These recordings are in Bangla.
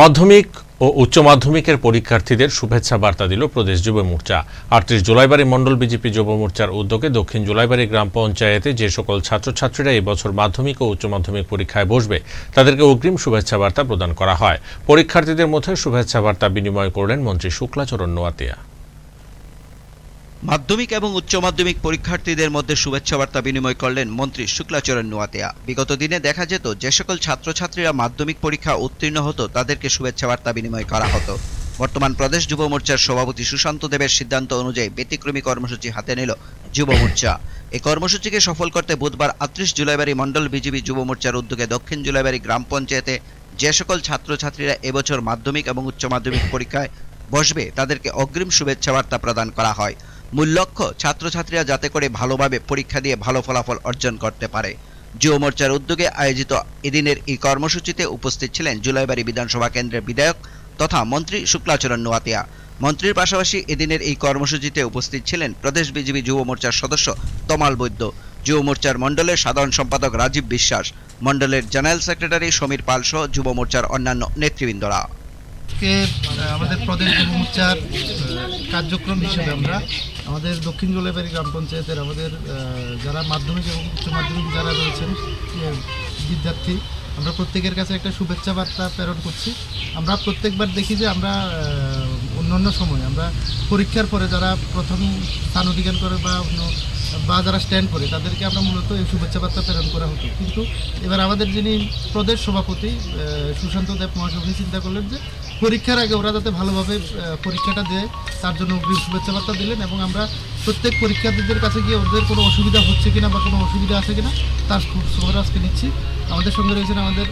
মাধ্যমিক ও উচ্চ মাধ্যমিকের পরীক্ষার্থীদের শুভেচ্ছা বার্তা দিল প্রদেশ যুব মোর্চা। আটত্রিশ জুলাইবাড়ি মণ্ডল বিজেপি যুব মোর্চার উদ্যোগে দক্ষিণ জুলাইবাড়ি গ্রাম পঞ্চায়েতে যে সকল ছাত্রছাত্রীরা এবছর মাধ্যমিক ও উচ্চ মাধ্যমিক পরীক্ষায় বসবে, তাদেরকে অগ্রিম শুভেচ্ছা বার্তা প্রদান করা হয়। পরীক্ষার্থীদের মধ্যে শুভেচ্ছা বার্তা বিনিময় করলেন মন্ত্রী শুক্লাচরণ নোয়াতিয়া। মাধ্যমিক এবং উচ্চ মাধ্যমিক পরীক্ষার্থীদের মধ্যে শুভেচ্ছা বার্তা বিনিময় করলেন মন্ত্রী শুক্লাচরণ নোয়াতেয়া। বিগত দিনে দেখা যেত, যে সকল ছাত্রছাত্রীরা মাধ্যমিক পরীক্ষা উত্তীর্ণ হতো, তাদেরকে শুভেচ্ছা বার্তা বিনিময় করা হতো। বর্তমান প্রদেশ যুব মোর্চার সভাপতি সুশান্ত দেবের সিদ্ধান্ত অনুযায়ী ব্যতিক্রমী কর্মসূচি হাতে নিল যুব মোর্চা। এই কর্মসূচিকে সফল করতে বুধবার আটত্রিশ জুলাইবাড়ি মণ্ডল বিজেপি যুব মোর্চার উদ্যোগে দক্ষিণ জুলাইবাড়ি গ্রাম পঞ্চায়েতে যে সকল ছাত্রছাত্রীরা এবছর মাধ্যমিক এবং উচ্চ মাধ্যমিক পরীক্ষায় বসবে, তাদেরকে অগ্রিম শুভেচ্ছা বার্তা প্রদান করা হয়। মূল লক্ষ্য ছাত্রছাত্রীরা যাতে করে ভালোভাবে পরীক্ষা দিয়ে ভালো ফলাফল অর্জন করতে পারে। যুব মোর্চার উদ্যোগে আয়োজিত এদিনের এই কর্মসূচিতে উপস্থিত ছিলেন জুলাইবাড়ি বিধানসভা কেন্দ্রের বিধায়ক তথা মন্ত্রী শুক্লাচরণ নোয়াতিয়া। মন্ত্রীর পাশাপাশি এদিনের এই কর্মসূচিতে উপস্থিত ছিলেন প্রদেশ বিজেপি যুব মোর্চার সদস্য তমাল বৈদ্য, যুব মোর্চার মণ্ডলের সাধারণ সম্পাদক রাজীব বিশ্বাস, মণ্ডলের জেনারেল সেক্রেটারি সমীর পাল সহ যুব মোর্চার অন্যান্য নেতৃবৃন্দরা। আজকে আমাদের প্রদেশ যুব মোর্চার কার্যক্রম হিসেবে আমরা আমাদের দক্ষিণ জলেবাড়ি গ্রাম পঞ্চায়েতের আমাদের যারা মাধ্যমিক এবং উচ্চ মাধ্যমিক যারা রয়েছেন বিদ্যার্থী, আমরা প্রত্যেকের কাছে একটা শুভেচ্ছা বার্তা প্রেরণ করছি। আমরা প্রত্যেকবার দেখি যে আমরা অন্যান্য সময় আমরা পরীক্ষার পরে যারা প্রথম স্থান অধিকার করে বা অন্য, বা যারা স্ট্যান্ড করে, তাদেরকে আমরা মূলত এই শুভেচ্ছা বার্তা প্রেরণ করা হতো। কিন্তু এবার আমাদের যিনি প্রদেশ সভাপতি সুশান্ত দেব উনি চিন্তা করলেন যে পরীক্ষার আগে ওরা যাতে ভালোভাবে পরীক্ষাটা দেয়, তার জন্য অগ্রিম শুভেচ্ছা বার্তা দিলেন এবং আমরা প্রত্যেক পরীক্ষার্থীদের কাছে গিয়ে ওদের কোনো অসুবিধা হচ্ছে কিনা বা কোনো অসুবিধা আছে কিনা, তার খবর আজকে নিচ্ছি। আমাদের সঙ্গে রয়েছেন আমাদের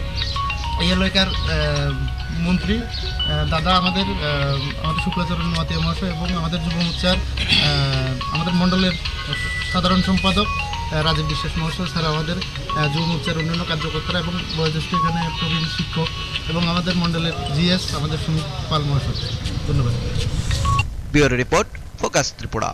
এলাকার মন্ত্রী দাদা আমাদের আমাদের শুক্লাচরণ মাতিয়া মহাশয় এবং আমাদের যুব মোর্চার আমাদের মণ্ডলের সাধারণ সম্পাদক রাজীব বিশ্বাস মহাশয় স্যার, আমাদের যুব মোর্চার অন্যান্য কার্যকর্তারা এবং বয়োজ্যেষ্ঠ এখানে প্রবীণ শিক্ষক এবং আমাদের মণ্ডলের জিএস, আমাদের সুমিত পাল মহাশয়। ধন্যবাদ। Report focus Tripura.